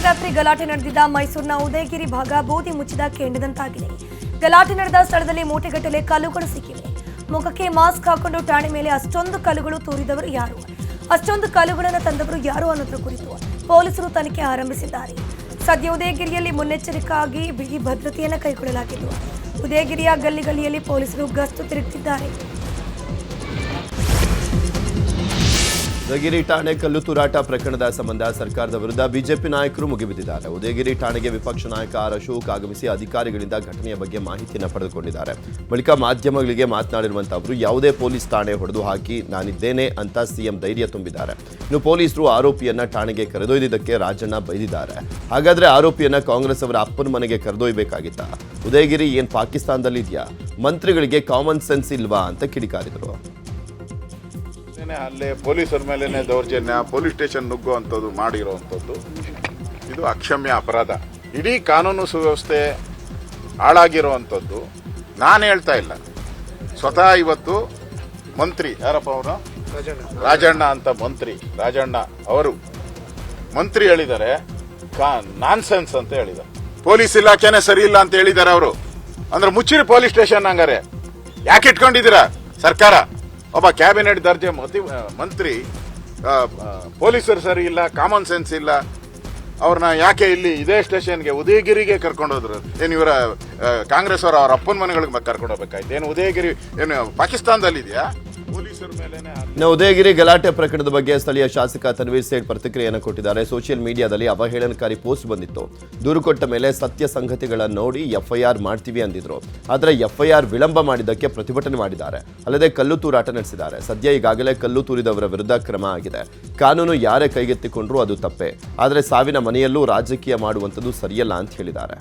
ಗಲಾಟೆ ನಡೆದಿದ್ದ ಮೈಸೂರಿನ ಉದಯಗಿರಿ ಭಾಗ ಬೂದಿ ಮುಚ್ಚಿದ ಕೆಂಡದಂತಾಗಿದೆ ಗಲಾಟೆ ನಡೆದ ಸ್ಥಳದಲ್ಲಿ ಮೂಟೆಗಟ್ಟಲೆ ಕಲ್ಲುಗಳು ಸಿಕ್ಕಿವೆ. ಮುಖಕ್ಕೆ ಮಾಸ್ಕ್ ಹಾಕೊಂಡು ಠಾಣೆ ಮೇಲೆ ಅಷ್ಟೊಂದು ಕಲ್ಲುಗಳು ತೂರಿದವರು ಯಾರು? ಅಷ್ಟೊಂದು ಕಲ್ಲುಗಳನ್ನು ತಂದವರು ಯಾರು ಅನ್ನೋದ್ರ ಕುರಿತು ಪೊಲೀಸರು ತನಿಖೆ ಆರಂಭಿಸಿದ್ದಾರೆ. ಸದ್ಯ ಉದಯಗಿರಿಯಲ್ಲಿ ಮುನ್ನೆಚ್ಚರಿಕೆಯಾಗಿ ಬಿಗಿ ಭದ್ರತೆಯನ್ನು ಕೈಗೊಳ್ಳಲಾಗಿದ್ದು, ಉದಯಗಿರಿಯ ಗಲ್ಲಿ ಗಲ್ಲಿಯಲ್ಲಿ ಪೊಲೀಸರು ಗಸ್ತು ತಿರುಗುತ್ತಿದ್ದಾರೆ ಉದಯಗಿರಿ ಠಾಣೆ ಕಲ್ಲು ತೂರಾಟ ಪ್ರಕರಣದ ಸಂಬಂಧ ಸರ್ಕಾರದ ವಿರುದ್ಧ ಬಿಜೆಪಿ ನಾಯಕರು ಮುಗಿಬಿದ್ದಿದ್ದಾರೆ. ಉದಯಗಿರಿ ಠಾಣೆಗೆ ವಿಪಕ್ಷ ನಾಯಕ ಆರ್ ಅಶೋಕ್ ಆಗಮಿಸಿ ಅಧಿಕಾರಿಗಳಿಂದ ಘಟನೆಯ ಬಗ್ಗೆ ಮಾಹಿತಿಯನ್ನು ಪಡೆದುಕೊಂಡಿದ್ದಾರೆ. ಬಳಿಕ ಮಾಧ್ಯಮಗಳಿಗೆ ಮಾತನಾಡಿರುವಂತಹ ಅವರು, ಯಾವುದೇ ಪೊಲೀಸ್ ಠಾಣೆ ಹೊಡೆದು ಹಾಕಿ ನಾನಿದ್ದೇನೆ ಅಂತ ಸಿಎಂ ಧೈರ್ಯ ತುಂಬಿದ್ದಾರೆ. ಇನ್ನು ಪೊಲೀಸರು ಆರೋಪಿಯನ್ನ ಠಾಣೆಗೆ ಕರೆದೊಯ್ದಿದ್ದಕ್ಕೆ ರಾಜಣ್ಣ ಬೈದಿದ್ದಾರೆ. ಹಾಗಾದ್ರೆ ಆರೋಪಿಯನ್ನ ಕಾಂಗ್ರೆಸ್ ಅವರ ಅಪ್ಪನ ಮನೆಗೆ ಕರೆದೊಯ್ಬೇಕಾಗಿತ್ತ? ಉದಯಗಿರಿ ಏನ್ ಪಾಕಿಸ್ತಾನದಲ್ಲಿದ್ಯಾ? ಮಂತ್ರಿಗಳಿಗೆ ಕಾಮನ್ ಸೆನ್ಸ್ ಇಲ್ವಾ ಅಂತ ಕಿಡಿಕಾರಿದರು. ಅಲ್ಲೇ ಪೊಲೀಸರ ಮೇಲೇ ದೌರ್ಜನ್ಯ, ಪೊಲೀಸ್ ಸ್ಟೇಷನ್ ನುಗ್ಗುವಂಥದ್ದು ಮಾಡಿರೋವಂಥದ್ದು. ಇದು ಅಕ್ಷಮ್ಯ ಅಪರಾಧ. ಇಡೀ ಕಾನೂನು ಸುವ್ಯವಸ್ಥೆ ಹಾಳಾಗಿರುವಂಥದ್ದು. ನಾನು ಹೇಳ್ತಾ ಇಲ್ಲ. ಸ್ವತಃ ಇವತ್ತು ಮಂತ್ರಿ, ಯಾರಪ್ಪ ಅವರು? ರಾಜಣ್ಣ ಅಂತ ಮಂತ್ರಿ, ರಾಜಣ್ಣ ಅವರು. ಮಂತ್ರಿ ಹೇಳಿದ್ದಾರೆ ನಾನ್ಸೆನ್ಸ್ ಅಂತ ಹೇಳಿದ್ದಾರೆ. ಪೊಲೀಸ್ ಇಲಾಖೆನೆ ಸರಿ ಇಲ್ಲ ಅಂತ ಹೇಳಿದ್ದಾರೆ ಅವರು. ಅಂದ್ರೆ ಮುಚ್ಚಿರಿ ಪೊಲೀಸ್ ಸ್ಟೇಷನ್ ಹಂಗಾರೆ. ಯಾಕೆ ಇಟ್ಕೊಂಡಿದ್ದೀರಾ ಸರ್ಕಾರ? ಒಬ್ಬ ಕ್ಯಾಬಿನೆಟ್ ದರ್ಜೆ ಮತಿ- ಮಂತ್ರಿ ಪೊಲೀಸರು ಸರಿ ಇಲ್ಲ ಕಾಮನ್ ಸೆನ್ಸ್ ಇಲ್ಲ. ಅವ್ರನ್ನ ಯಾಕೆ ಇಲ್ಲಿ ಇದೇ ಸ್ಟೇಷನ್ಗೆ ಉದಯಗಿರಿಗೆ ಕರ್ಕೊಂಡೋದ್ರು ಏನು ಇವರ ಕಾಂಗ್ರೆಸ್ ಅವರ ಅವ್ರ ಅಪ್ಪನ ಮನೆಗಳಿಗೆ ಕರ್ಕೊಂಡು ಹೋಗ್ಬೇಕಾಯ್ತು? ಏನು ಉದಯಗಿರಿ, ಏನು ಪಾಕಿಸ್ತಾನದಲ್ಲಿದೆಯಾ. ಇನ್ನು ಉದಯಗಿರಿ ಗಲಾಟೆ ಪ್ರಕರಣದ ಬಗ್ಗೆ ಸ್ಥಳೀಯ ಶಾಸಕ ತನ್ವೀರ್ ಸೇಠ್ ಪ್ರತಿಕ್ರಿಯೆಯನ್ನು ಕೊಟ್ಟಿದ್ದಾರೆ. ಸೋಷಿಯಲ್ ಮೀಡಿಯಾದಲ್ಲಿ ಅವಹೇಳನಕಾರಿ ಪೋಸ್ಟ್ ಬಂದಿತ್ತು. ದೂರು ಕೊಟ್ಟ ಮೇಲೆ ಸತ್ಯ ಸಂಗತಿಗಳನ್ನು ನೋಡಿ ಎಫ್ಐಆರ್ ಮಾಡ್ತೀವಿ ಅಂದಿದ್ರು. ಆದರೆ ಎಫ್ಐಆರ್ ವಿಳಂಬ ಮಾಡಿದ್ದಕ್ಕೆ ಪ್ರತಿಭಟನೆ ಮಾಡಿದ್ದಾರೆ. ಅಲ್ಲದೆ ಕಲ್ಲು ತೂರಾಟ ನಡೆಸಿದ್ದಾರೆ. ಸದ್ಯ ಈಗಾಗಲೇ ಕಲ್ಲು ತೂರಿದವರ ವಿರುದ್ಧ ಕ್ರಮ ಆಗಿದೆ. ಕಾನೂನು ಯಾರೇ ಕೈಗೆತ್ತಿಕೊಂಡ್ರೂ ಅದು ತಪ್ಪೆ. ಆದರೆ ಸಾವಿನ ಮನೆಯಲ್ಲೂ ರಾಜಕೀಯ ಮಾಡುವಂಥದ್ದು ಸರಿಯಲ್ಲ ಅಂತ ಹೇಳಿದ್ದಾರೆ.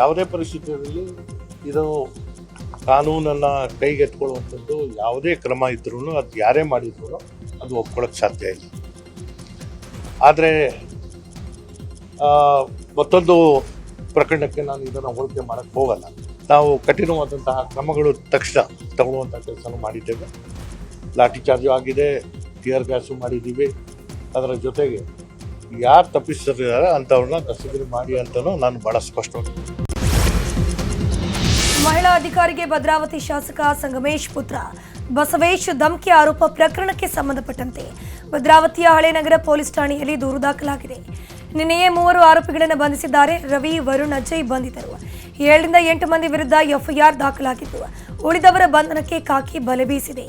ಯಾವುದೇ ಪರಿಸ್ಥಿತಿಯಲ್ಲಿ ಇದು ಕಾನೂನನ್ನು ಕೈಗೆತ್ಕೊಳ್ಳುವಂಥದ್ದು ಯಾವುದೇ ಕ್ರಮ ಇದ್ರೂ ಅದು ಯಾರೇ ಮಾಡಿದ್ರು ಅದು ಒಪ್ಕೊಳ್ಳೋಕೆ ಸಾಧ್ಯ ಇಲ್ಲ. ಆದರೆ ಮತ್ತೊಂದು ಪ್ರಕರಣಕ್ಕೆ ನಾನು ಇದನ್ನು ಹೋಲಿಕೆ ಮಾಡೋಕ್ಕೆ ಹೋಗಲ್ಲ. ನಾವು ಕಠಿಣವಾದಂತಹ ಕ್ರಮಗಳು ತಕ್ಷಣ ತಗೊಳ್ಳುವಂಥ ಕೆಲಸ ಮಾಡಿದ್ದೇವೆ. ಲಾಠಿ ಚಾರ್ಜು ಆಗಿದೆ, ಟಿಯರ್ ಗ್ಯಾಸು ಮಾಡಿದ್ದೀವಿ. ಅದರ ಜೊತೆಗೆ ಯಾರು ತಪ್ಪಿಸ್ತಿದ್ದಾರೆ ಅಂಥವ್ರನ್ನ ದಸ್ತಗಿರಿ ಮಾಡಿ ಅಂತಲೂ ನಾನು ಭಾಳ ಸ್ಪಷ್ಟವಾಗಿ ಮಹಿಳಾ ಅಧಿಕಾರಿಗೆ ಭದ್ರಾವತಿ ಶಾಸಕ ಸಂಗಮೇಶ್ ಪುತ್ರ. ಬಸವೇಶ್ ಧಮ್ಕಿ ಆರೋಪ ಪ್ರಕರಣಕ್ಕೆ ಸಂಬಂಧಪಟ್ಟಂತೆ ಭದ್ರಾವತಿಯ ಹಳೇನಗರ ಪೊಲೀಸ್ ಠಾಣೆಯಲ್ಲಿ ದೂರು ದಾಖಲಾಗಿದೆ. ನಿನ್ನೆಯೇ ಮೂವರು ಆರೋಪಿಗಳನ್ನು ಬಂಧಿಸಿದ್ದಾರೆ. ರವಿ, ವರುಣ್, ಅಜಯ್ ಬಂಧಿತರು. ಏಳರಿಂದ ಎಂಟು ಮಂದಿ ವಿರುದ್ಧ ಎಫ್ಐಆರ್ ದಾಖಲಾಗಿದ್ದು ಉಳಿದವರ ಬಂಧನಕ್ಕೆ ಕಾಕಿ ಬಲೆ ಬೀಸಿದೆ.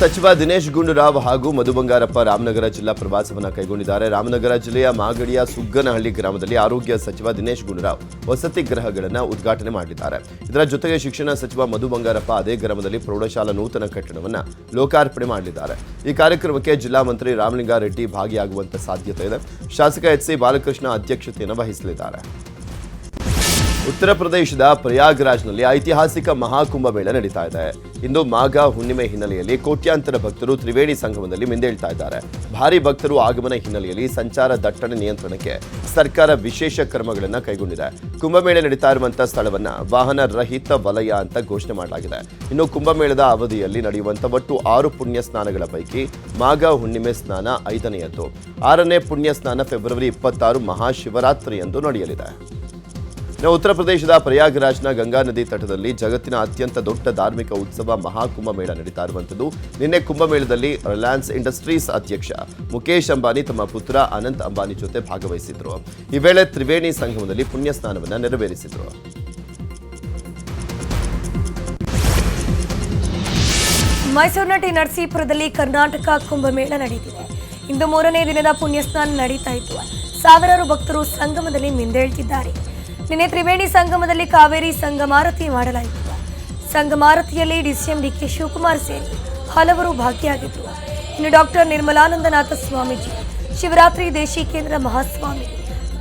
ಸಚಿವ ದಿನೇಶ್ ಗುಂಡೂರಾವ್ ಹಾಗೂ ಮಧು ಬಂಗಾರಪ್ಪ ರಾಮನಗರ ಜಿಲ್ಲಾ ಪ್ರವಾಸವನ್ನು ಕೈಗೊಂಡಿದ್ದಾರೆ. ರಾಮನಗರ ಜಿಲ್ಲೆಯ ಮಾಗಡಿಯ ಸುಗ್ಗನಹಳ್ಳಿ ಗ್ರಾಮದಲ್ಲಿ ಆರೋಗ್ಯ ಸಚಿವ ದಿನೇಶ್ ಗುಂಡೂರಾವ್ ವಸತಿ ಗೃಹಗಳನ್ನು ಉದ್ಘಾಟನೆ ಮಾಡಿದ್ದಾರೆ. ಇದರ ಜೊತೆಗೆ ಶಿಕ್ಷಣ ಸಚಿವ ಮಧು ಬಂಗಾರಪ್ಪ ಅದೇ ಗ್ರಾಮದಲ್ಲಿ ಪ್ರೌಢಶಾಲಾ ನೂತನ ಕಟ್ಟಡವನ್ನು ಲೋಕಾರ್ಪಣೆ ಮಾಡಲಿದ್ದಾರೆ ಈ ಕಾರ್ಯಕ್ರಮಕ್ಕೆ ಜಿಲ್ಲಾ ಮಂತ್ರಿ ರಾಮಲಿಂಗಾರೆಡ್ಡಿ ಭಾಗಿಯಾಗುವಂತ ಸಾಧ್ಯತೆ ಇದೆ. ಶಾಸಕ ಎಚ್ ಸಿ ಬಾಲಕೃಷ್ಣ ಅಧ್ಯಕ್ಷತೆಯನ್ನು ವಹಿಸಲಿದ್ದಾರೆ. ಉತ್ತರ ಪ್ರದೇಶದ ಪ್ರಯಾಗ್ರಾಜ್ನಲ್ಲಿ ಐತಿಹಾಸಿಕ ಮಹಾಕುಂಭಮೇಳ ನಡೀತಾ ಇದೆ. ಇಂದು ಮಾಘ ಹುಣ್ಣಿಮೆ ಹಿನ್ನೆಲೆಯಲ್ಲಿ ಕೋಟ್ಯಾಂತರ ಭಕ್ತರು ತ್ರಿವೇಣಿ ಸಂಗಮದಲ್ಲಿ ಮಿಂದೇಳ್ತಾ ಇದ್ದಾರೆ. ಭಾರಿ ಭಕ್ತರು ಆಗಮನ ಹಿನ್ನೆಲೆಯಲ್ಲಿ ಸಂಚಾರ ದಟ್ಟಣೆ ನಿಯಂತ್ರಣಕ್ಕೆ ಸರ್ಕಾರ ವಿಶೇಷ ಕ್ರಮಗಳನ್ನು ಕೈಗೊಂಡಿದೆ. ಕುಂಭಮೇಳ ನಡೀತಾ ಇರುವಂತಹ ಸ್ಥಳವನ್ನ ವಾಹನ ರಹಿತ ವಲಯ ಅಂತ ಘೋಷಣೆ ಮಾಡಲಾಗಿದೆ. ಇನ್ನು ಕುಂಭಮೇಳದ ಅವಧಿಯಲ್ಲಿ ನಡೆಯುವಂತಹ ಒಟ್ಟು ಆರು ಪುಣ್ಯ ಸ್ನಾನಗಳ ಪೈಕಿ ಮಾಘ ಹುಣ್ಣಿಮೆ ಸ್ನಾನ ಐದನೆಯದ್ದು. ಆರನೇ ಪುಣ್ಯ ಸ್ನಾನ ಫೆಬ್ರವರಿ ಇಪ್ಪತ್ತಾರು ಮಹಾಶಿವರಾತ್ರಿ ಎಂದು ನಡೆಯಲಿದೆ. ಉತ್ತರ ಪ್ರದೇಶದ ಪ್ರಯಾಗ್ರಾಜ್ನ ಗಂಗಾ ನದಿ ತಟದಲ್ಲಿ ಜಗತ್ತಿನ ಅತ್ಯಂತ ದೊಡ್ಡ ಧಾರ್ಮಿಕ ಉತ್ಸವ ಮಹಾಕುಂಭಮೇಳ ನಡೀತಾ ಇರುವಂಥದ್ದು. ನಿನ್ನೆ ಕುಂಭಮೇಳದಲ್ಲಿ ರಿಲಯನ್ಸ್ ಇಂಡಸ್ಟ್ರೀಸ್ ಅಧ್ಯಕ್ಷ ಮುಖೇಶ್ ಅಂಬಾನಿ ತಮ್ಮ ಪುತ್ರ ಅನಂತ್ ಅಂಬಾನಿ ಜೊತೆ ಭಾಗವಹಿಸಿದ್ರು. ಈ ವೇಳೆ ತ್ರಿವೇಣಿ ಸಂಗಮದಲ್ಲಿ ಪುಣ್ಯ ಸ್ನಾನವನ್ನು ನೆರವೇರಿಸಿದ್ರು. ಮೈಸೂರಿನ ಟಿ ನರಸೀಪುರದಲ್ಲಿ ಕರ್ನಾಟಕ ಕುಂಭಮೇಳ ನಡೆಯುತ್ತಿದೆ ಇಂದು ಮೂರನೇ ದಿನದ ಪುಣ್ಯಸ್ನಾನ ನಡೀತಾ ಇತ್ತು. ಸಾವಿರಾರು ಭಕ್ತರು ಸಂಗಮದಲ್ಲಿ ಮಿಂದೇಳ್ತಿದ್ದಾರೆ ನಿನ್ನೆ ತ್ರಿವೇಣಿ ಸಂಗಮದಲ್ಲಿ ಕಾವೇರಿ ಸಂಗಮಾರತಿ ಮಾಡಲಾಯಿತು. ಸಂಗಮಾರತಿಯಲ್ಲಿ ಡಿಸಿಎಂ ಡಿಕೆ ಶಿವಕುಮಾರ್ ಸೇರಿ ಹಲವರು ಭಾಗಿಯಾಗಿದ್ದರು. ಇನ್ನು ಡಾಕ್ಟರ್ ನಿರ್ಮಲಾನಂದನಾಥ ಸ್ವಾಮೀಜಿ, ಶಿವರಾತ್ರಿ ದೇಶಿಕೇಂದ್ರ ಮಹಾಸ್ವಾಮಿ,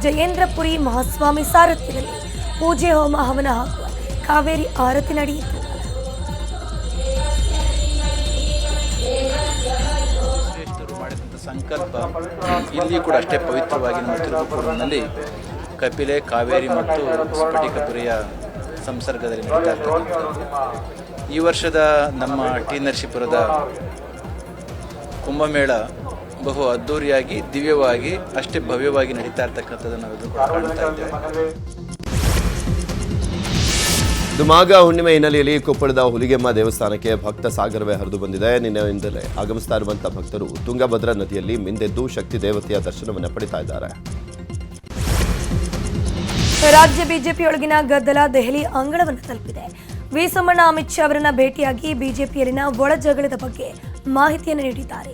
ಜಯೇಂದ್ರಪುರಿ ಮಹಾಸ್ವಾಮಿ ಸಾರಥ್ಯದಲ್ಲಿ ಪೂಜೆ ಹೋಮ ಹವನ ಹಾಗೂ ಕಾವೇರಿ ಆರತಿ ನಡೆಯಿತು. ಸಂಕಲ್ಪ ಇಲ್ಲಿ ಕೂಡ ಅಷ್ಟೇ ಪವಿತ್ರವಾಗಿ ನಮ್ಮ ತಿರುಪುರನಲ್ಲಿ ಕಪಿಲೆ, ಕಾವೇರಿ ಮತ್ತು ಸ್ಫಟಿಕಪುರಿಯ ಸಂಸರ್ಗದಲ್ಲಿ ನಡೀತಾ ಈ ವರ್ಷದ ನಮ್ಮ ಟಿ ನರಸೀಪುರದ ಕುಂಭಮೇಳ ಬಹು ಅದ್ಧೂರಿಯಾಗಿ ದಿವ್ಯವಾಗಿ, ಅಷ್ಟೇ ಭವ್ಯವಾಗಿ ನಡೀತಾ ಇರ್ತಕ್ಕಂಥದ್ದನ್ನು ನಾವು ಕಾಣ್ತಾ ಇದ್ದೇವೆ. ಇದು ಮಾಘ ಹುಣ್ಣಿಮೆ ಹಿನ್ನೆಲೆಯಲ್ಲಿ ಕೊಪ್ಪಳದ ಹುಲಿಗೆಮ್ಮ ದೇವಸ್ಥಾನಕ್ಕೆ ಭಕ್ತ ಸಾಗರವೇ ಹರಿದು ಬಂದಿದೆ. ನಿನ್ನೆಯಿಂದಲೇ ಆಗಮಿಸ್ತಾ ಇರುವಂತಹ ಭಕ್ತರು ತುಂಗಭದ್ರಾ ನದಿಯಲ್ಲಿ ಮಿಂದೆದ್ದು ಶಕ್ತಿ ದೇವತೆಯ ದರ್ಶನವನ್ನು ಪಡಿತಾ ಇದ್ದಾರೆ. ರಾಜ್ಯ ಬಿಜೆಪಿಯೊಳಗಿನ ಗದ್ದಲ ದೆಹಲಿ ಅಂಗಳವನ್ನು ತಲುಪಿದೆ. ವಿ ಸೋಮಣ್ಣ ಅಮಿತ್ ಶಾ ಅವರನ್ನ ಭೇಟಿಯಾಗಿ ಬಿಜೆಪಿಯಲ್ಲಿನ ಒಳ ಜಗಳದ ಬಗ್ಗೆ ಮಾಹಿತಿಯನ್ನು ನೀಡಿದ್ದಾರೆ.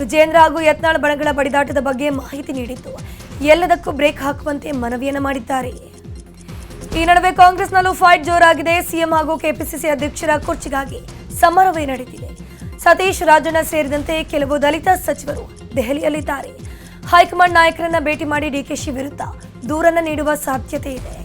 ವಿಜೇಂದ್ರ ಹಾಗೂ ಯತ್ನಾಳ್ ಬಣಗಳ ಬಡಿದಾಟದ ಬಗ್ಗೆ ಮಾಹಿತಿ ನೀಡಿದ್ದು, ಎಲ್ಲದಕ್ಕೂ ಬ್ರೇಕ್ ಹಾಕುವಂತೆ ಮನವಿಯನ್ನು ಮಾಡಿದ್ದಾರೆ. ಈ ನಡುವೆ ಕಾಂಗ್ರೆಸ್ನಲ್ಲೂ ಫೈಟ್ ಜೋರಾಗಿದೆ. ಸಿಎಂ ಹಾಗೂ ಕೆಪಿಸಿಸಿ ಅಧ್ಯಕ್ಷರ ಕುರ್ಚಿಗಾಗಿ ಸಮರವೇ ನಡೆದಿದೆ. ಸತೀಶ್, ರಾಜಣ್ಣ ಸೇರಿದಂತೆ ಕೆಲವು ದಲಿತ ಸಚಿವರು ದೆಹಲಿಯಲ್ಲಿದ್ದಾರೆ. ಹೈಕಮಾಂಡ್ ನಾಯಕರನ್ನ ಭೇಟಿ ಮಾಡಿ ಡಿಕೆಶಿ ವಿರುದ್ಧ ದೂರನ್ನ ನೀಡುವ ಸಾಧ್ಯತೆ ಇದೆ.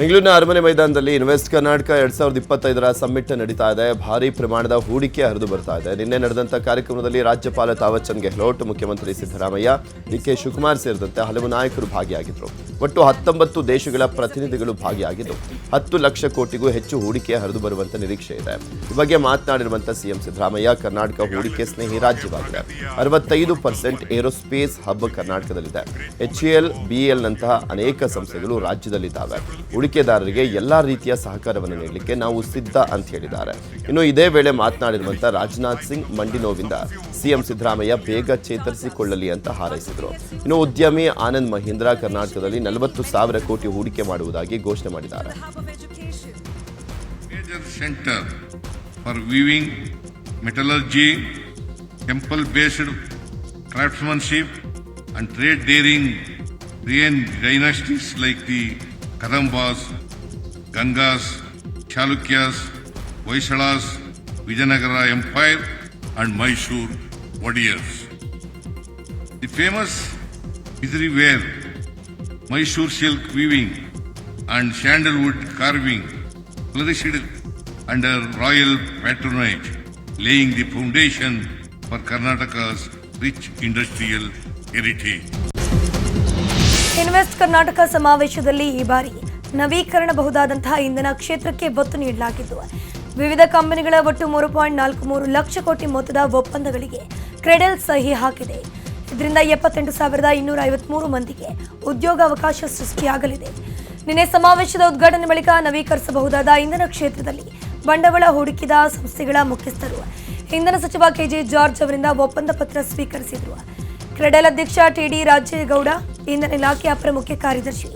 ಬೆಂಗಳೂರಿನ ಅರಮನೆ ಮೈದಾನದಲ್ಲಿ ಇನ್ವೆಸ್ಟ್ ಕರ್ನಾಟಕ ಎರಡ್ ಸಾವಿರದ ಇಪ್ಪತ್ತೈದರ ಸಮ್ಮಿಟ್ ನಡೀತಾ ಇದೆ. ಭಾರಿ ಪ್ರಮಾಣದ ಹೂಡಿಕೆ ಹರಿದು ಬರ್ತಾ ಇದೆ. ನಿನ್ನೆ ನಡೆದಂತ ಕಾರ್ಯಕ್ರಮದಲ್ಲಿ ರಾಜ್ಯಪಾಲ ತಾವರ್ಚಂದ್ ಗೆಹ್ಲೋಟ್, ಮುಖ್ಯಮಂತ್ರಿ ಸಿದ್ದರಾಮಯ್ಯ ಡಿ ಕೆ ಶಿವಕುಮಾರ್ ಸೇರಿದಂತೆ ಹಲವು ನಾಯಕರು ಭಾಗಿಯಾಗಿದ್ದರು ಒಟ್ಟು ಹತ್ತೊಂಬತ್ತು ದೇಶಗಳ ಪ್ರತಿನಿಧಿಗಳು ಭಾಗಿಯಾಗಿದ್ದು, ಹತ್ತು ಲಕ್ಷ ಕೋಟಿಗೂ ಹೆಚ್ಚು ಹೂಡಿಕೆ ಹರಿದು ಬರುವಂತ ನಿರೀಕ್ಷೆ ಇದೆ. ಈ ಬಗ್ಗೆ ಮಾತನಾಡಿರುವಂತಹ ಸಿಎಂ ಸಿದ್ದರಾಮಯ್ಯ, ಕರ್ನಾಟಕ ಹೂಡಿಕೆ ಸ್ನೇಹಿ ರಾಜ್ಯವಾಗಿದೆ. ಅರವತ್ತೈದು ಪರ್ಸೆಂಟ್ ಏರೋಸ್ಪೇಸ್ ಹಬ್ ಕರ್ನಾಟಕದಲ್ಲಿದೆ. ಎಚ್ಎಎಲ್ ಬಿಎಲ್ ನಂತಹ ಅನೇಕ ಸಂಸ್ಥೆಗಳು ರಾಜ್ಯದಲ್ಲಿದ್ದಾವೆ. ಹೂಡಿಕೆದಾರರಿಗೆ ಎಲ್ಲ ರೀತಿಯ ಸಹಕಾರವನ್ನು ನೀಡಲಿಕ್ಕೆ ನಾವು ಸಿದ್ಧ ಅಂತ ಹೇಳಿದ್ದಾರೆ. ಇನ್ನು ಇದೇ ವೇಳೆ ಮಾತನಾಡಿರುವಂಥ ರಾಜನಾಥ್ ಸಿಂಗ್ ಮಂಡಿನೋವಿಂದ ಸಿಎಂ ಸಿದ್ದರಾಮಯ್ಯ ಬೇಗ ಚೇತರಿಸಿಕೊಳ್ಳಲಿ ಅಂತ ಹಾರೈಸಿದರು. ಇನ್ನು ಉದ್ಯಮಿ ಆನಂದ್ ಮಹೀಂದ್ರ ಕರ್ನಾಟಕದಲ್ಲಿ ನಲವತ್ತು ಸಾವಿರ ಕೋಟಿ ಹೂಡಿಕೆ ಮಾಡುವುದಾಗಿ ಘೋಷಣೆ ಮಾಡಿದ್ದಾರೆ. Temple-based craftsmanship, and trade daring Korean dynasties like the Kadambas, Gangas, Chalukyas, Hoysalas, Vijayanagara Empire, and Mysore Wadiyars. The famous Bidri ware, Mysore silk weaving, and sandalwood carving flourished under royal patronage, laying the foundation for Karnataka's rich industrial heritage. Invest Karnataka ಸಮಾವೇಶದಲ್ಲಿ ಈ ಬಾರಿ ನವೀಕರಣಬಹುದಾದಂತಹ ಇಂಧನ ಕ್ಷೇತ್ರಕ್ಕೆ ಒತ್ತು ನೀಡಲಾಗಿದ್ದು, ವಿವಿಧ ಕಂಪನಿಗಳ ಒಟ್ಟು ಮೂರು ಪಾಯಿಂಟ್ ನಾಲ್ಕು ಮೂರು ಲಕ್ಷ ಕೋಟಿ ಮೊತ್ತದ ಒಪ್ಪಂದಗಳಿಗೆ ಕ್ರೆಡೆಲ್ ಸಹಿ ಹಾಕಿದೆ. ಇದರಿಂದ ಎಪ್ಪತ್ತೆಂಟು ಸಾವಿರದ ಇನ್ನೂರ ಐವತ್ಮೂರು ಮಂದಿಗೆ ಉದ್ಯೋಗಾವಕಾಶ ಸೃಷ್ಟಿಯಾಗಲಿದೆ. ನಿನ್ನೆ ಸಮಾವೇಶದ ಉದ್ಘಾಟನೆ ಬಳಿಕ ನವೀಕರಿಸಬಹುದಾದ ಇಂಧನ ಕ್ಷೇತ್ರದಲ್ಲಿ ಬಂಡವಾಳ ಹೂಡಿಕೆದ ಸಂಸ್ಥೆಗಳ ಮುಖ್ಯಸ್ಥರು. ಇಂಧನ ಸಚಿವ ಕೆಜೆ ಜಾರ್ಜ್ ಅವರಿಂದ ಒಪ್ಪಂದ ಪತ್ರ ಸ್ವೀಕರಿಸಿದರು. ಕ್ರೆಡೆಲ್ ಅಧ್ಯಕ್ಷ ಟಿಡಿ ರಾಜೇಗೌಡ, ಇಂಧನ ಇಲಾಖೆ ಅಪರ ಮುಖ್ಯ ಕಾರ್ಯದರ್ಶಿ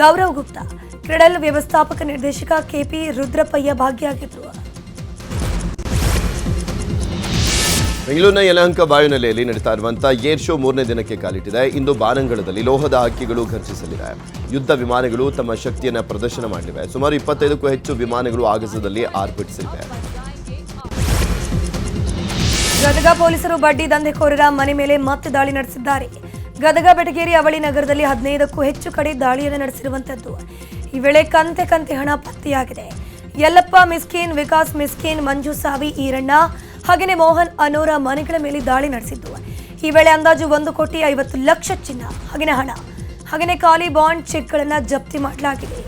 ಗೌರವ್ ಗುಪ್ತಾ, ಕ್ರೆಡಲ್ ವ್ಯವಸ್ಥಾಪಕ ನಿರ್ದೇಶಕ ಕೆಪಿ ರುದ್ರಪ್ಪಯ್ಯ ಭಾಗಿಯಾಗಿದ್ದರು. ಬೆಂಗಳೂರಿನ ಯಲಹಂಕ ವಾಯುನೆಲೆಯಲ್ಲಿ ನಡೀತಾ ಇರುವಂತಹ ಏರ್ ಶೋ ಮೂರನೇ ದಿನಕ್ಕೆ ಕಾಲಿಟ್ಟಿದೆ. ಇಂದು ಬಾನಂಗಳದಲ್ಲಿ ಲೋಹದ ಹಕ್ಕಿಗಳು ಘರ್ಜಿಸಲಿವೆ ಯುದ್ಧ ವಿಮಾನಗಳು ತಮ್ಮ ಶಕ್ತಿಯನ್ನು ಪ್ರದರ್ಶನ ಮಾಡಲಿವೆ. ಸುಮಾರು ಇಪ್ಪತ್ತೈದಕ್ಕೂ ಹೆಚ್ಚು ವಿಮಾನಗಳು ಆಗಸದಲ್ಲಿ ಆರ್ಬಿಟಿಸಲಿವೆ ಗದಗ ಪೊಲೀಸರು ಬಡ್ಡಿ ದಂಧೆಕೋರರ ಮನೆ ಮೇಲೆ ಮತ್ತೆ ದಾಳಿ ನಡೆಸಿದ್ದಾರೆ. ಗದಗ ಬೆಟಗೇರಿ ಅವಳಿ ನಗರದಲ್ಲಿ ಹದಿನೈದಕ್ಕೂ ಹೆಚ್ಚು ಕಡೆ ದಾಳಿಯನ್ನು ನಡೆಸಿರುವಂತದ್ದು. ಈ ವೇಳೆ ಕಂತೆ ಕಂತೆ ಹಣ ಪತ್ತೆಯಾಗಿದೆ. ಯಲ್ಲಪ್ಪ, ಮಿಸ್ಕಿನ್, ವಿಕಾಸ್, ಮಿಸ್ಕಿನ್, ಮಂಜು ಸಾವಿ ಈರಣ್ಣ ಹಾಗೆಯೇ ಮೋಹನ್, ಅನೋರ ಮನೆಗಳ ಮೇಲೆ ದಾಳಿ ನಡೆಸಿದ್ದು. ಈ ವೇಳೆ ಅಂದಾಜು ಒಂದು ಕೋಟಿ ಐವತ್ತು ಲಕ್ಷ ಚಿನ್ನ ಹಾಗೆಯೇ ಹಣ ಹಾಗೆಯೇ ಖಾಲಿ ಬಾಂಡ್ ಚೆಕ್ಗಳನ್ನು ಜಪ್ತಿ ಮಾಡಲಾಗಿದೆ.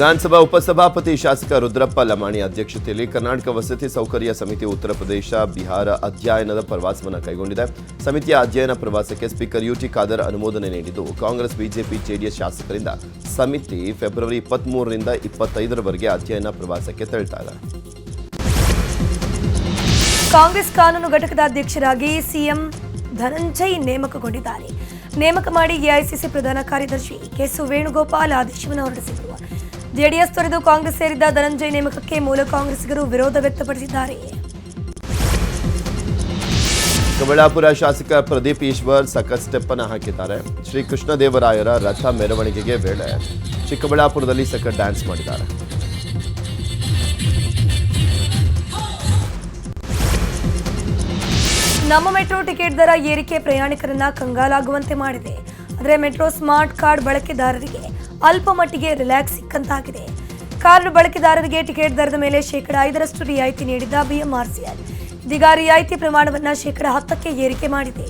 ವಿಧಾನಸಭಾ ಉಪಸಭಾಪತಿ ಶಾಸಕ ರುದ್ರಪ್ಪ ಲಮಾಣಿ ಅಧ್ಯಕ್ಷತೆಯಲ್ಲಿ ಕರ್ನಾಟಕ ವಸತಿ ಸೌಕರ್ಯ ಸಮಿತಿ ಉತ್ತರ ಪ್ರದೇಶ ಬಿಹಾರ ಅಧ್ಯಯನದ ಪ್ರವಾಸವನ್ನು ಕೈಗೊಂಡಿದೆ. ಸಮಿತಿಯ ಅಧ್ಯಯನ ಪ್ರವಾಸಕ್ಕೆ ಸ್ಪೀಕರ್ ಯುಟಿ ಖಾದರ್ ಅನುಮೋದನೆ ನೀಡಿದ್ದು, ಕಾಂಗ್ರೆಸ್ ಬಿಜೆಪಿ ಜೆಡಿಎಸ್ ಶಾಸಕರಿಂದ ಸಮಿತಿ ಫೆಬ್ರವರಿ ಇಪ್ಪತ್ಮೂರರಿಂದ ಇಪ್ಪತ್ತೈದರವರೆಗೆ ಅಧ್ಯಯನ ಪ್ರವಾಸಕ್ಕೆ ತೆರಳ್ತಾ ಕಾಂಗ್ರೆಸ್ ಕಾನೂನು ಘಟಕದ ಅಧ್ಯಕ್ಷರಾಗಿ ಸಿಎಂ ಧನಂಜಯ್ ನೇಮಕಗೊಂಡಿದ್ದಾರೆ. ನೇಮಕ ಮಾಡಿ ಎಐಸಿಸಿ ಪ್ರಧಾನ ಕಾರ್ಯದರ್ಶಿ ಕೆಸು ವೇಣುಗೋಪಾಲ್ ಆದೇಶವನ್ನು ಹೊರಡಿಸಿದರು. ಜೆಡಿಎಸ್ ತೊರೆದು ಕಾಂಗ್ರೆಸ್ ಸೇರಿದ್ದ ಧನಂಜಯ್ ನೇಮಕಕ್ಕೆ ಮೂಲ ಕಾಂಗ್ರೆಸ್ಸಿಗರು ವಿರೋಧ ವ್ಯಕ್ತಪಡಿಸಿದ್ದಾರೆ. ಚಿಕ್ಕಬಳ್ಳಾಪುರ ಶಾಸಕ ಪ್ರದೀಪ್ ಈಶ್ವರ್ ಸಖತ್ ಸ್ಟೆಪ್ಪನ್ನು ಹಾಕಿದ್ದಾರೆ. ಶ್ರೀ ಕೃಷ್ಣದೇವರಾಯರ ರಥ ಮೆರವಣಿಗೆಗೆ ವೇಳೆ ಚಿಕ್ಕಬಳ್ಳಾಪುರದಲ್ಲಿ ಸಖತ್ ಡ್ಯಾನ್ಸ್ ಮಾಡಿದ್ದಾರೆ. ನಮ್ಮ ಮೆಟ್ರೋ ಟಿಕೆಟ್ ದರ ಏರಿಕೆ ಪ್ರಯಾಣಿಕರನ್ನ ಕಂಗಾಲಾಗುವಂತೆ ಮಾಡಿದೆ. ಆದರೆ ಮೆಟ್ರೋ ಸ್ಮಾರ್ಟ್ ಕಾರ್ಡ್ ಬಳಕೆದಾರರಿಗೆ ಅಲ್ಪ ಮಟ್ಟಿಗೆ ರಿಲ್ಯಾಕ್ಸ್ ಸಿಕ್ಕಂತಾಗಿದೆ. ಕಾರ್ಡ್ ಬಳಕೆದಾರರಿಗೆ ಟಿಕೆಟ್ ದರದ ಮೇಲೆ ಶೇಕಡ ಐದರಷ್ಟು ರಿಯಾಯಿತಿ ನೀಡಿದ್ದ ಬಿಎಂಆರ್ಸಿಎಲ್. ಇದೀಗ ರಿಯಾಯಿತಿ ಪ್ರಮಾಣವನ್ನು ಶೇಕಡ ಹತ್ತಕ್ಕೆ ಏರಿಕೆ ಮಾಡಿದೆ.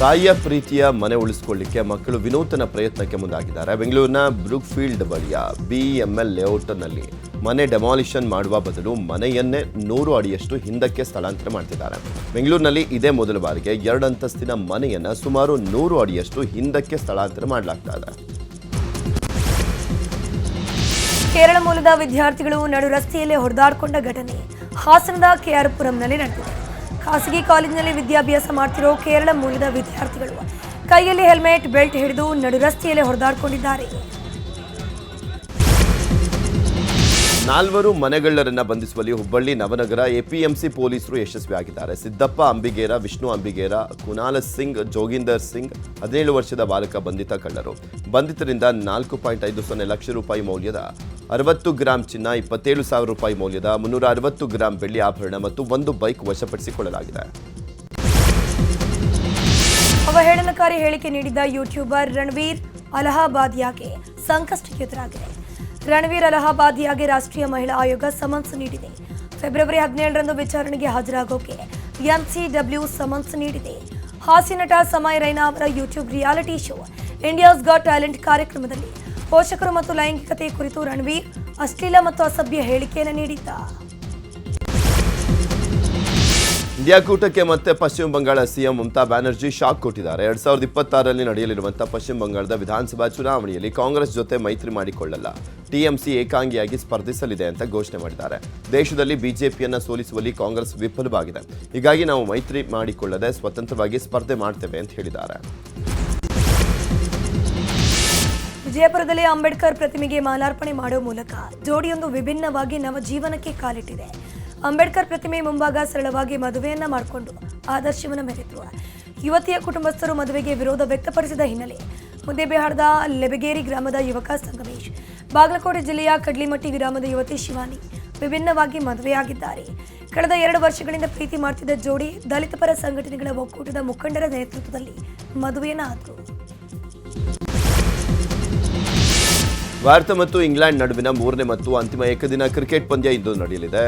ತಾಯಿಯ ಪ್ರೀತಿಯ ಮನೆ ಉಳಿಸಿಕೊಳ್ಳಿಕ್ಕೆ ಮಕ್ಕಳು ವಿನೂತನ ಪ್ರಯತ್ನಕ್ಕೆ ಮುಂದಾಗಿದ್ದಾರೆ. ಬೆಂಗಳೂರಿನ ಬ್ರೂಕ್ಫೀಲ್ಡ್ ಬಳಿಯ ಬಿಎಂಎಲ್ ಲೇಔಟ್ನಲ್ಲಿ ಮನೆ ಡೆಮಾಲಿಷನ್ ಮಾಡುವ ಬದಲು ಮನೆಯನ್ನೇ ನೂರು ಅಡಿಯಷ್ಟು ಹಿಂದಕ್ಕೆ ಸ್ಥಳಾಂತರ ಮಾಡ್ತಿದ್ದಾರೆ. ಬೆಂಗಳೂರಿನಲ್ಲಿ ಇದೇ ಮೊದಲ ಬಾರಿಗೆ ಎರಡು ಅಂತಸ್ತಿನ ಮನೆಯನ್ನ ಸುಮಾರು ನೂರು ಅಡಿಯಷ್ಟು ಹಿಂದಕ್ಕೆ ಸ್ಥಳಾಂತರ ಮಾಡಲಾಗ್ತಾ ಇದೆ. ಕೇರಳ ಮೂಲದ ವಿದ್ಯಾರ್ಥಿಗಳು ನಡು ರಸ್ತೆಯಲ್ಲೇ ಹೊಡೆದಾಡಿಕೊಂಡ ಘಟನೆ ಹಾಸನದ ಕೆಆರ್ಪುರಂನಲ್ಲಿ ನಡೆದಿದೆ. ಖಾಸಗಿ ಕಾಲೇಜಿನಲ್ಲಿ ವಿದ್ಯಾಭ್ಯಾಸ ಮಾಡ್ತಿರೋ ಕೇರಳ ಮೂಲದ ವಿದ್ಯಾರ್ಥಿಗಳು. ಕೈಯಲ್ಲಿ ಹೆಲ್ಮೆಟ್ ಬೆಲ್ಟ್ ಹಿಡಿದು ನಡು ರಸ್ತೆಯಲ್ಲೇ ನಾಲ್ವರು ಮನೆಗಳ್ಳರನ್ನ ಬಂಧಿಸುವಲ್ಲಿ ಹುಬ್ಬಳ್ಳಿ ನವನಗರ ಎಪಿಎಂಸಿ ಪೊಲೀಸರು ಯಶಸ್ವಿಯಾಗಿದ್ದಾರೆ. ಸಿದ್ದಪ್ಪ ಅಂಬಿಗೇರ, ವಿಷ್ಣು ಅಂಬಿಗೇರ, ಕುನಾಲ ಸಿಂಗ್, ಜೋಗಿಂದರ್ ಸಿಂಗ್, ಹದಿನೇಳು ವರ್ಷದ ಬಾಲಕ ಬಂಧಿತ ಕಳ್ಳರು. ಬಂಧಿತರಿಂದ ನಾಲ್ಕು ಪಾಯಿಂಟ್ ಐದು ಸೊನ್ನೆ ಲಕ್ಷ ರೂಪಾಯಿ ಮೌಲ್ಯದ ಅರವತ್ತು ಗ್ರಾಂ ಚಿನ್ನ, ಇಪ್ಪತ್ತೇಳು ಸಾವಿರ ರೂಪಾಯಿ ಮೌಲ್ಯದ ಮುನ್ನೂರ ಅರವತ್ತು ಗ್ರಾಂ ಬೆಳ್ಳಿ ಆಭರಣ ಮತ್ತು ಒಂದು ಬೈಕ್ ವಶಪಡಿಸಿಕೊಳ್ಳಲಾಗಿದೆ. ಅವಹೇಳನಕಾರಿ ಹೇಳಿಕೆ ನೀಡಿದ್ದ ಯೂಟ್ಯೂಬರ್ ರಣವೀರ್ ಅಲಹಾಬಾದಿಯಾಗೆ ಸಂಕಷ್ಟಕ್ಕೆ ಎದುರಾಗಿದೆ? ರಣವೀರ್ ಅಲಹಾಬಾದಿಯಾಗೆ ರಾಷ್ಟ್ರೀಯ ಮಹಿಳಾ ಆಯೋಗ ಸಮನ್ಸ್ ನೀಡಿದೆ. ಫೆಬ್ರವರಿ ಹದಿನೇಳರಂದು ವಿಚಾರಣೆಗೆ ಹಾಜರಾಗೋಕೆ ಎನ್ಸಿಡಬ್ಲ್ಯೂ ಸಮನ್ಸ್ ನೀಡಿದೆ. ಹಾಸ್ಯ ನಟ ಸಮಯ್ ರೈನಾ ಅವರ YouTube reality show, India's got talent ಕಾರ್ಯಕ್ರಮದಲ್ಲಿ ಪೋಷಕರು ಮತ್ತು ಲೈಂಗಿಕತೆ ಕುರಿತು ರಣವೀರ್ ಅಶ್ಲೀಲ ಮತ್ತು ಅಸಭ್ಯ ಹೇಳಿಕೆಯನ್ನು ನೀಡಿದ್ದ. ಇಂಡಿಯಾ ಕೂಟಕ್ಕೆ ಮತ್ತೆ ಪಶ್ಚಿಮ ಬಂಗಾಳ ಸಿಎಂ ಮಮತಾ ಬ್ಯಾನರ್ಜಿ ಶಾಕ್ ಕೊಟ್ಟಿದ್ದಾರೆ. ಎರಡ್ ಸಾವಿರದ ಇಪ್ಪತ್ತಾರರಲ್ಲಿ ನಡೆಯಲಿರುವಂತಹ ಪಶ್ಚಿಮ ಬಂಗಾಳದ ವಿಧಾನಸಭಾ ಚುನಾವಣೆಯಲ್ಲಿ ಕಾಂಗ್ರೆಸ್ ಜೊತೆ ಮೈತ್ರಿ ಮಾಡಿಕೊಳ್ಳಲ್ಲ. ಟಿಎಂಸಿ ಏಕಾಂಗಿಯಾಗಿ ಸ್ಪರ್ಧಿಸಲಿದೆ ಅಂತ ಘೋಷಣೆ ಮಾಡಿದ್ದಾರೆ. ದೇಶದಲ್ಲಿ ಬಿಜೆಪಿಯನ್ನು ಸೋಲಿಸುವಲ್ಲಿ ಕಾಂಗ್ರೆಸ್ ವಿಫಲವಾಗಿದೆ. ಹೀಗಾಗಿ ನಾವು ಮೈತ್ರಿ ಮಾಡಿಕೊಳ್ಳದೆ ಸ್ವತಂತ್ರವಾಗಿ ಸ್ಪರ್ಧೆ ಮಾಡ್ತೇವೆ ಅಂತ ಹೇಳಿದ್ದಾರೆ. ವಿಜಯಪುರದಲ್ಲಿ ಅಂಬೇಡ್ಕರ್ ಪ್ರತಿಮೆಗೆ ಮಾಲಾರ್ಪಣೆ ಮಾಡುವ ಮೂಲಕ ಜೋಡಿಯೊಂದು ವಿಭಿನ್ನವಾಗಿ ನವಜೀವನಕ್ಕೆ ಕಾಲಿಟ್ಟಿದೆ. ಅಂಬೇಡ್ಕರ್ ಪ್ರತಿಮೆ ಮುಂಭಾಗ ಸರಳವಾಗಿ ಮದುವೆಯನ್ನ ಮಾಡಿಕೊಂಡು ಆದರ್ಶವನ್ನು ಮೆರೆದ್ರು ಯುವತಿಯ ಕುಟುಂಬಸ್ಥರು ಮದುವೆಗೆ ವಿರೋಧ ವ್ಯಕ್ತಪಡಿಸಿದ ಹಿನ್ನೆಲೆ ಮುದ್ದೇಬಿಹಾರದ ಲೆಬಗೇರಿ ಗ್ರಾಮದ ಯುವಕ ಸಂಗಮೇಶ್, ಬಾಗಲಕೋಟೆ ಜಿಲ್ಲೆಯ ಕಡ್ಲಿಮಟ್ಟಿ ಗ್ರಾಮದ ಯುವತಿ ಶಿವಾನಿ ವಿಭಿನ್ನವಾಗಿ ಮದುವೆಯಾಗಿದ್ದಾರೆ. ಕಳೆದ ಎರಡು ವರ್ಷಗಳಿಂದ ಪ್ರೀತಿ ಮಾಡ್ತಿದ್ದ ಜೋಡಿ ದಲಿತ ಪರ ಸಂಘಟನೆಗಳ ಒಕ್ಕೂಟದ ಮುಖಂಡರ ನೇತೃತ್ವದಲ್ಲಿ ಮದುವೆಯನ್ನು ಭಾರತ ಮತ್ತು ಇಂಗ್ಲೆಂಡ್ ನಡುವಿನ ಮೂರನೇ ಮತ್ತು ಅಂತಿಮ ಏಕದಿನ ಕ್ರಿಕೆಟ್ ಪಂದ್ಯ ಇಂದು ನಡೆಯಲಿದೆ.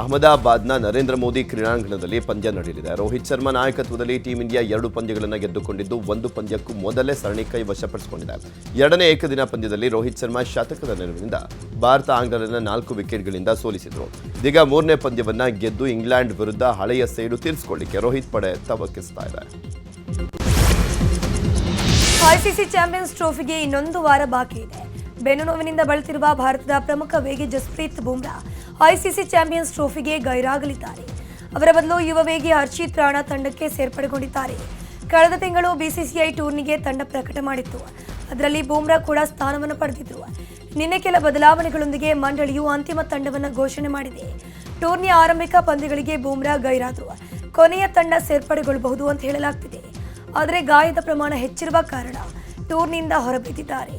ಅಹಮದಾಬಾದ್ನ ನರೇಂದ್ರ ಮೋದಿ ಕ್ರೀಡಾಂಗಣದಲ್ಲಿ ಪಂದ್ಯ ನಡೆಯಲಿದೆ. ರೋಹಿತ್ ಶರ್ಮಾ ನಾಯಕತ್ವದಲ್ಲಿ ಟೀಂ ಇಂಡಿಯಾ ಎರಡು ಪಂದ್ಯಗಳನ್ನು ಗೆದ್ದುಕೊಂಡಿದ್ದು, ಒಂದು ಪಂದ್ಯಕ್ಕೂ ಮೊದಲೇ ಸರಣಿ ಕೈ ವಶಪಡಿಸಿಕೊಂಡಿದೆ. ಎರಡನೇ ಏಕದಿನ ಪಂದ್ಯದಲ್ಲಿ ರೋಹಿತ್ ಶರ್ಮಾ ಶತಕದ ನೆರವಿನಿಂದ ಭಾರತ ಆಂಗ್ಲರನ್ನು ನಾಲ್ಕು ವಿಕೆಟ್ಗಳಿಂದ ಸೋಲಿಸಿದರು. ಇದೀಗ ಮೂರನೇ ಪಂದ್ಯವನ್ನು ಗೆದ್ದು ಇಂಗ್ಲೆಂಡ್ ವಿರುದ್ಧ ಹಳೆಯ ಸೇಡು ತೀರಿಸಿಕೊಳ್ಳಿಕ್ಕೆ ರೋಹಿತ್ ಪಡೆ ತವಕಿಸ್ತಾ ಇದೆ. ಐಸಿಸಿ ಚಾಂಪಿಯನ್ಸ್ ಟ್ರೋಫಿಗೆ ಇನ್ನೊಂದು ವಾರ ಬಾಕಿ ಇದೆ. ಬೆನ್ನು ನೋವಿನಿಂದ ಬಳಲ್ತಿರುವ ಭಾರತದ ಪ್ರಮುಖ ವೇಗಿ ಜಸ್ಪ್ರೀತ್ ಬುಮ್ರಾ ಐಸಿಸಿ ಚಾಂಪಿಯನ್ಸ್ ಟ್ರೋಫಿಗೆ ಗೈರಾಗಲಿದ್ದಾರೆ. ಅವರ ಬದಲು ಯುವ ವೇಗಿ ಹರ್ಷಿತ್ ರಾಣಾ ತಂಡಕ್ಕೆ ಸೇರ್ಪಡೆಗೊಂಡಿದ್ದಾರೆ. ಕಳೆದ ತಿಂಗಳು ಬಿಸಿಸಿಐ ಟೂರ್ನಿಗೆ ತಂಡ ಪ್ರಕಟ ಮಾಡಿತ್ತು. ಅದರಲ್ಲಿ ಬೂಮ್ರಾ ಕೂಡ ಸ್ಥಾನವನ್ನು ಪಡೆದಿದ್ರು. ನಿನ್ನೆ ಕೆಲ ಬದಲಾವಣೆಗಳೊಂದಿಗೆ ಮಂಡಳಿಯು ಅಂತಿಮ ತಂಡವನ್ನು ಘೋಷಣೆ ಮಾಡಿದೆ. ಟೂರ್ನಿಯ ಆರಂಭಿಕ ಪಂದ್ಯಗಳಿಗೆ ಬೂಮ್ರಾ ಗೈರಾದರು. ಕೊನೆಯ ತಂಡ ಸೇರ್ಪಡೆಗೊಳ್ಳಬಹುದು ಅಂತ ಹೇಳಲಾಗ್ತಿದೆ. ಆದರೆ ಗಾಯದ ಪ್ರಮಾಣ ಹೆಚ್ಚಿರುವ ಕಾರಣ ಟೂರ್ನಿಯಿಂದ ಹೊರಬಿದ್ದಿದ್ದಾರೆ.